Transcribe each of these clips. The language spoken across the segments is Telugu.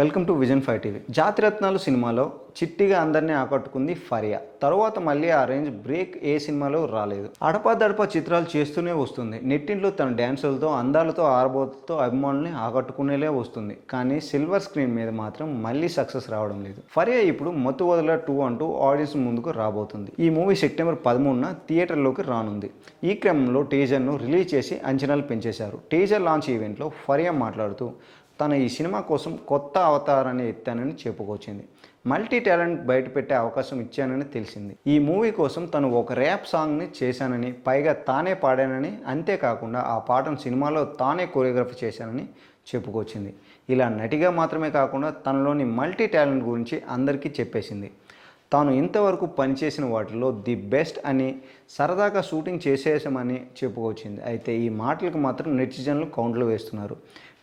Welcome to vision five TV. Jathiratnalu సినిమాలో చిట్టిగా అందరినీ ఆకట్టుకుంది ఫరియా. తర్వాత మళ్ళీ ఆ రేంజ్ బ్రేక్ ఏ సినిమాలో రాలేదు. అడపాదడపా చిత్రాలు చేస్తూనే వస్తుంది. నెట్టింట్లో తన డ్యాన్సులతో అందాలతో ఆరబోతతో అభిమానుల్ని ఆకట్టుకునేలే వస్తుంది. కానీ సిల్వర్ స్క్రీన్ మీద మాత్రం మళ్ళీ సక్సెస్ రావడం లేదు. ఫరియా ఇప్పుడు మత్తు వదల టూ అంటూ ఆడియన్స్ ముందుకు రాబోతుంది. ఈ మూవీ సెప్టెంబర్ పదమూడున థియేటర్లోకి రానుంది. ఈ క్రమంలో టీజర్ను రిలీజ్ చేసి అంచనాలు పెంచేశారు. టీజర్ లాంచ్ ఈవెంట్లో ఫరియా మాట్లాడుతూ తను ఈ సినిమా కోసం కొత్త అవతారాన్ని ఎత్తానని చెప్పుకొచ్చింది. మల్టీ టాలెంట్ బయటపెట్టే అవకాశం ఇచ్చానని తెలిసింది. ఈ మూవీ కోసం తను ఒక ర్యాప్ సాంగ్ని చేశానని పైగా తానే పాడానని అంతేకాకుండా ఆ పాటను సినిమాలో తానే కొరియోగ్రఫీ చేశానని చెప్పుకొచ్చింది. ఇలా నటిగా మాత్రమే కాకుండా తనలోని మల్టీ టాలెంట్ గురించి అందరికీ చెప్పేసింది. తాను ఇంతవరకు పనిచేసిన వాటిలో ది బెస్ట్ అని సరదాగా షూటింగ్ చేసేసామని చెప్పుకొచ్చింది. అయితే ఈ మాటలకు మాత్రం నెటిజన్లు కౌంట్లు వేస్తున్నారు.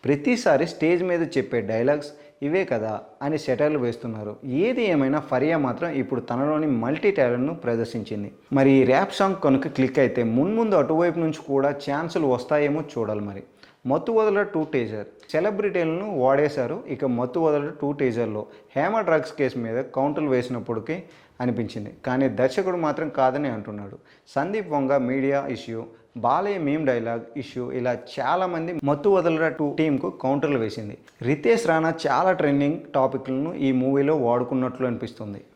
ప్రతిసారి స్టేజ్ మీద చెప్పే డైలాగ్స్ ఇవే కదా అని సెటర్లు వేస్తున్నారు. ఏది ఏమైనా ఫరియా మాత్రం ఇప్పుడు తనలోని మల్టీ టాలెంట్ను ప్రదర్శించింది. మరి ఈ ర్యాప్ సాంగ్ కనుక క్లిక్ అయితే మున్ముందు అటువైపు నుంచి కూడా ఛాన్సులు వస్తాయేమో చూడాలి మరి. మత్తు వదల టూ టేజర్. సెలబ్రిటీలను వాడేశారు. ఇక మత్తు వదల టూ టేజర్లో హేమ డ్రగ్స్ కేసు మీద కౌంటర్లు వేసినప్పటికీ అనిపించింది. కానీ దర్శకుడు మాత్రం కాదని అంటున్నాడు. Sandeep Vanga media issue Balayya meme dialogue issue ఇలా చాలామంది మత్తు వదలరా టూ టీంకు కౌంటర్లు వేసింది. రితేష్ రాణా చాలా ట్రెండింగ్ టాపిక్లను ఈ మూవీలో వాడుకున్నట్లు అనిపిస్తుంది.